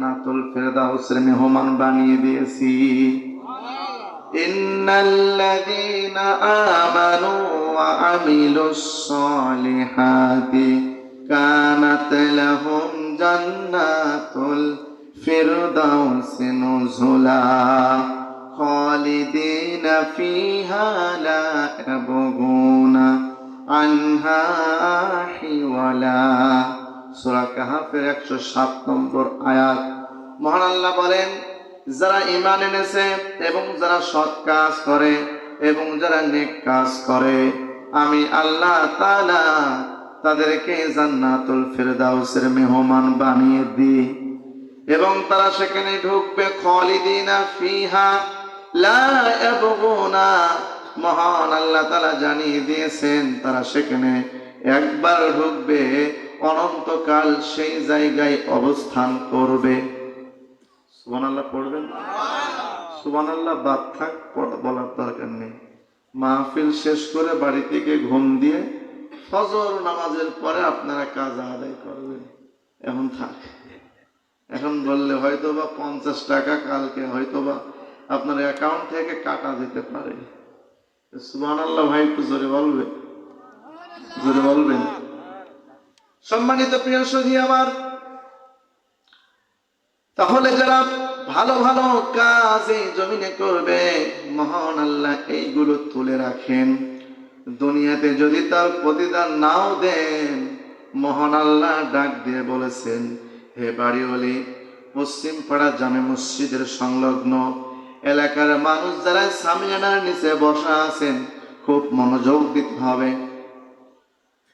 জান্নাতুল ফেরদাউসের মেহমান বানিয়ে দিয়েছি। ইন্নাল্লাযীনা আমানু ওয়া আমিলুস সলিহাতি কানাত লাহুম জান্নাতুল ফিরদাউসি নুজুলা ফিহা লা ইয়াবগুনা আনহা হিওয়ালা সূরা কাহাফের 107 নম্বর আয়াত। মহান আল্লাহ বলেন, যারা ঈমান এনেছে এবং যারা সৎ কাজ করে এবং যারা নেক কাজ করে, আমি আল্লাহ তাআলা তাদেরকে জান্নাতুল ফিরদাউসের মেহমান বানিয়ে দিই। এবং তারা সেখানে ঢুকবে, খালিদিনা ফিহা, লা ইয়াবগুনা। মহান আল্লাহ তাআলা জানিয়ে দিয়েছেন, তারা সেখানে একবার ঢুকবে অনন্তকাল সেই জায়গায় অবস্থান করবে। সুবহানাল্লাহ পড়বেন? সুবানাল্লাহ বাদ থাক বলার দরকার নেই। মাহফিল শেষ করে বাড়ি থেকে ঘুম দিয়ে ফজর নামাজের পরে আপনারা কাজ আদায় করবেন। এখন থাক। এখন বললে হয়তো বা পঞ্চাশ টাকা, কালকে হয়তো বা আপনার অ্যাকাউন্ট থেকে কাটা যেতে পারে। সুবহান আল্লাহ ভাই, একটু জোরে বলবে জোরে বলবেন? সম্মানিত প্রিয় সখী আমার, তাহলে যারা ভালো ভালো কাজ এই জমিনে করবে, মহান আল্লাহ এইগুলো তুলে রাখেন। দুনিয়াতে যদি তার প্রতিদান নাও দেন, মহান আল্লাহ ডাক দিয়ে বলেছেন, হে বাড়িওয়ালি পশ্চিম পাড়া জামে মসজিদের সংলগ্ন এলাকার মানুষ যারা সামিয়ানার নিচে বসা আছেন, খুব মনোযোগ দিতে হবে।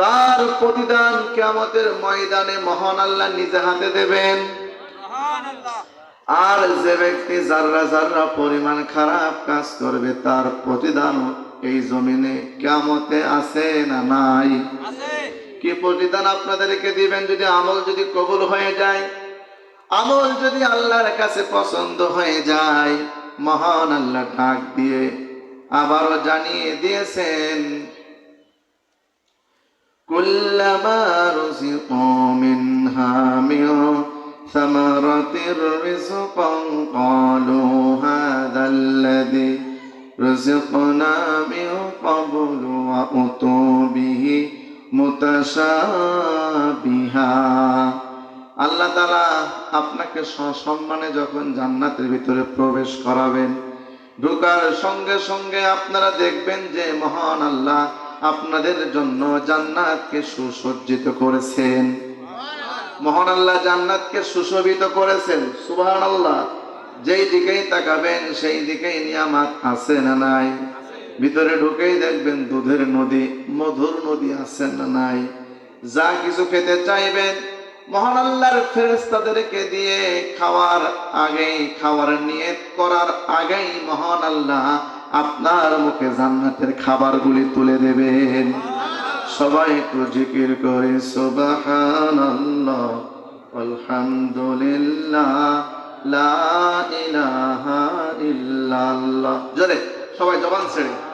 তার প্রতিদান কিয়ামতের ময়দানে মহান আল্লাহ নিজে হাতে দেবেন। আর যে ব্যক্তি যার্রা যার্রা পরিমাণ খারাপ কাজ করবে, তার প্রতিদান এই জমিনে কিয়ামতে আছে না নাই? কি প্রতিদান আপনাদেরকে দিবেন যদি আমল যদি কবুল হয়ে যায়? আমল যদি আল্লাহর কাছে পছন্দ হয়ে যায়, মহান আল্লাহ ডাক দিয়ে আবারও জানিয়ে দিয়েছেন كلما رزقوا منها من ثمرة رزقا قالوا هذا الذي رزقنا من قبل وأتوا به متشابها আল্লাহ তালা আপনাকে সসম্মানে যখন জান্নাতের ভিতরে প্রবেশ করাবেন ঢোকার সঙ্গে সঙ্গে আপনারা দেখবেন যে মহান আল্লাহ আপনাদের জন্য জান্নাতকে সুসজ্জিত করেছেন। মহান আল্লাহ জান্নাতকে সুশোভিত করেছেন। সুবহান আল্লাহ যেই দিকেই তাকাবেন, সেই দিকেই নিয়ামাত আছে না নাই? ভিতরে ঢুকেই দেখবেন দুধের নদী, মধুর নদী আছে না নাই? যা কিছু খেতে চাইবেন, মহান আল্লাহর ফেরেস্তাদেরকে দিয়ে খাওয়ার আগেই, খাওয়ার নিয়ত করার আগেই মহান আল্লাহ আপনার মুখে জান্নাতের খাবারগুলি তুলে দেবেন। সবাই একটু জিকির করে, সুবহানাল্লাহ, আলহামদুলিল্লাহ, লা ইলাহা ইল্লাল্লাহ। সবাই জবান ছেড়ে।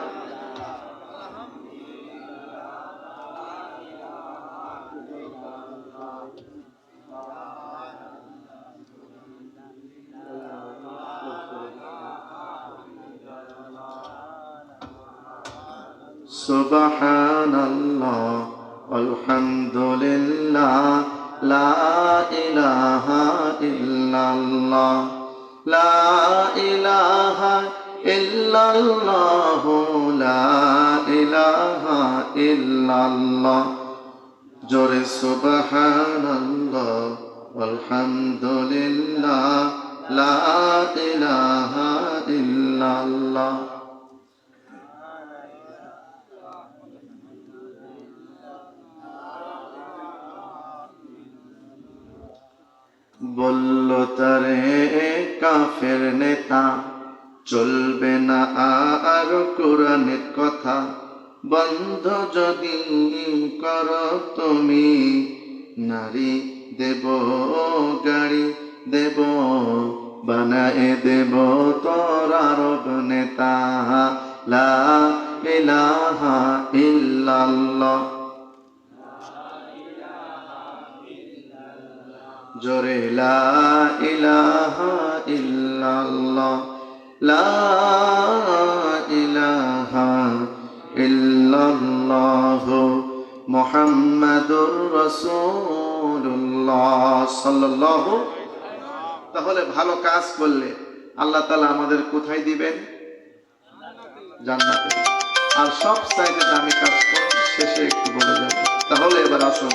سبحان الله والحمد لله لا إله إلا الله لا إله إلا الله لا إله إلا الله جر سبحان الله والحمد لله لا إله إلا الله বলল, তারে কাফের নেতা, চলবে না আর কোরআনের কথা। বন্ধ যদি কর তুমি, নারী দেব, গাড়ি দেব, বানায় দেব তোর আরব নেতা। লা ইলাহা ইল্লাল্লাহ জোরে, লা ইলাহা লা তাহলে ভালো কাজ করলে আল্লাহ তাআলা আমাদের কোথায় দিবেন? জান্নাতে আর সব চাইতে দামি কাজ করুন শেষে একটু বলে যাবে। তাহলে এবার আসুন।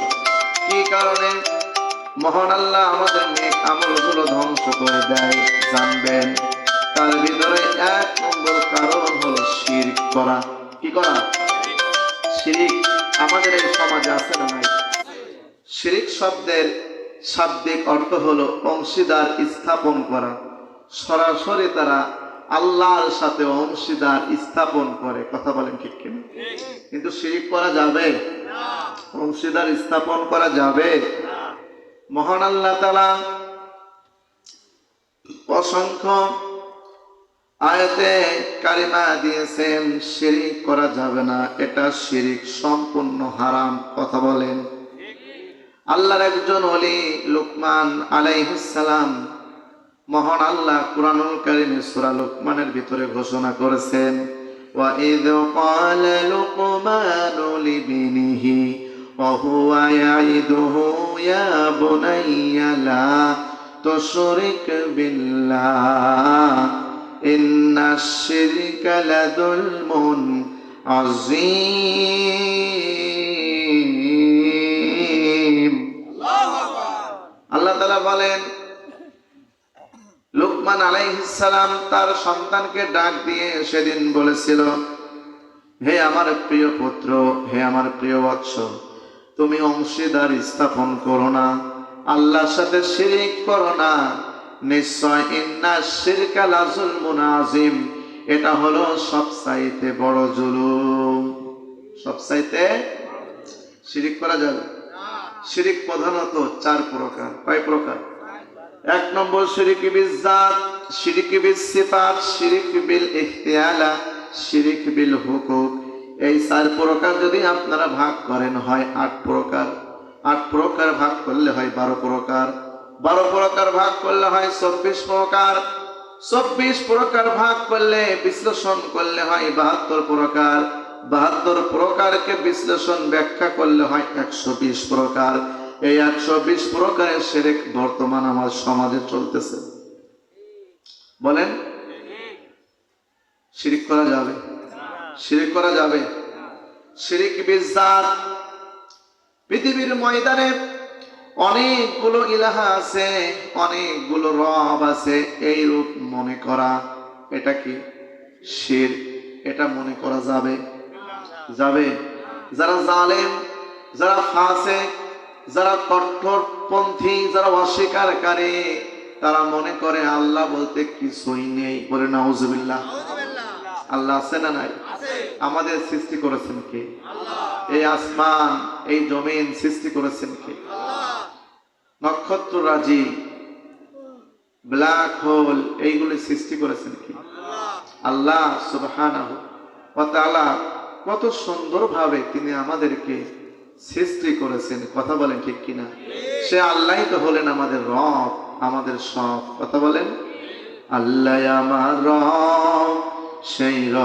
কি কারণে? মহান আল্লাহ আমাদের নেক আমলগুলো ধ্বংস করে দেয়, জানবেন। তার ভিতরে এক নম্বর কারণ হলো শিরক করা। কি করা? শিরিক আমাদের এই সমাজে আছে না নাই? শিরিক শব্দের শাব্দিক অর্থ হলো অংশীদার স্থাপন করা। সরাসরি তারা আল্লাহর সাথে অংশীদার স্থাপন করে। কথা বলেন ঠিক কিনা? কিন্তু শিরিক করা যাবে? অংশীদার স্থাপন করা যাবে? মহান আল্লাহ তালা অসংখ্য আয়তে কারিমা দিয়েছেন, শিরিক করা যাবে না, এটা শিরিক সম্পূর্ণ হারাম কথা বলেন। আল্লাহর একজন অলি লুকমান আলাইহিসসালাম মহান আল্লাহ কুরআনুল কারীমে সূরা লুকমানের ভিতরে ঘোষণা করেছেন, ওয়া ইয ক্বালা লুকমানু লিবনিহি হুয়া ইয়াইদুহু ইয়া বুনাইয়া লা তুশরিক বিল্লাহ ইন্নাশ শিরকা লাযুলমুন আযীম আল্লাহ তাআলা বলেন, লুকমান আলাইহিসসালাম তার সন্তানকে ডাক দিয়ে সেদিন বলেছিল, হে আমার প্রিয় পুত্র, হে আমার প্রিয় বৎস তুমি অংশীদার স্থাপন করো না। আল্লাহর সাথে শিরিক করো না। নিশ্চয় ইন্না শিরকা লাজুলমুন আজিম এটা হলো সবচাইতে বড় জুলুম। সবচাইতে শিরিক করা যাবে? শিরিক প্রধানত চার প্রকার। কয় প্রকার? এক নম্বর শিরিক বিজাত শিরিক বিল শিরিক বিল ইখতিয়ালা, শিরিক বিল হুকুক। এই চার প্রকার যদি আপনারা ভাগ করেন হয় আট প্রকার। আট প্রকার ভাগ করলে হয় বারো প্রকার। বারো প্রকার ভাগ করলে হয় চব্বিশ প্রকার। চব্বিশ প্রকার ভাগ করলে বিশ্লেষণ করলে হয় বাহাত্তর প্রকার। বাহাত্তর প্রকারকে বিশ্লেষণ ব্যাখ্যা করলে হয় একশো বিশ প্রকার। এই একশো বিশ প্রকারের সেরেক বর্তমান আমার সমাজে চলতেছে। বলেন? শিরিক করা যাবে? শিরিক করা যাবে। শিরিক বিজাত। পৃথিবীর ময়দানে অনেকগুলো ইলাহা আছে, অনেকগুলো রব আছে। এই রূপ মনে করা, এটা কি শির? এটা মনে করা যাবে? যাবে। যারা জালেম, যারা ফাসে যারা কঠোরপন্থী যারা অস্বীকারী, তারা মনে করে আল্লাহ বলতে কিছুই নেই। বলে নাউজুবিল্লাহ। আল্লাহ আছে না নাই? আমাদের সৃষ্টি করেছেন কে? এই আসমান এই জমিন সৃষ্টি করেছেন কে? নক্ষত্র রাজি ব্ল্যাক হোল এইগুলি সৃষ্টি করেছেন কি? আল্লাহ। তাআলা কত সুন্দরভাবে তিনি আমাদেরকে সৃষ্টি করেছেন। কথা বলেন ঠিক কিনা? সে আল্লাহ তো হলেন আমাদের রব আমাদের সব। কথা বলেন? আল্লাহ আমার রব সেই রব